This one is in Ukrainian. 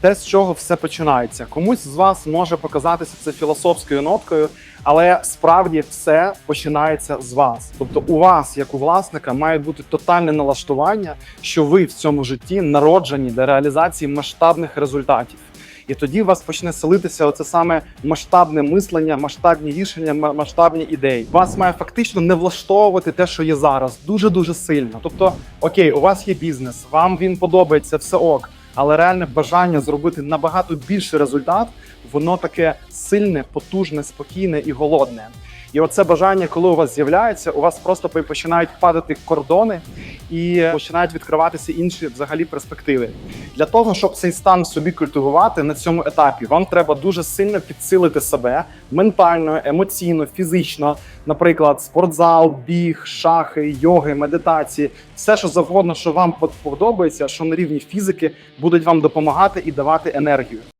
те, з чого все починається. Комусь з вас може показатися це філософською ноткою, але справді все починається з вас. Тобто, у вас, як у власника, має бути тотальне налаштування, що ви в цьому житті народжені для реалізації масштабних результатів. І тоді у вас почне селитися оце саме масштабне мислення, масштабні рішення, масштабні ідеї. Вас має фактично не влаштовувати те, що є зараз, дуже дуже сильно. Тобто, окей, у вас є бізнес, вам він подобається, все ок, але реальне бажання зробити набагато більший результат, воно таке сильне, потужне, спокійне і голодне. І оце бажання, коли у вас з'являється, у вас просто починають падати кордони і починають відкриватися інші взагалі перспективи. Для того, щоб цей стан собі культивувати на цьому етапі, вам треба дуже сильно підсилити себе ментально, емоційно, фізично. Наприклад, спортзал, біг, шахи, йоги, медитації, все, що завгодно, що вам подобається, що на рівні фізики будуть вам допомагати і давати енергію.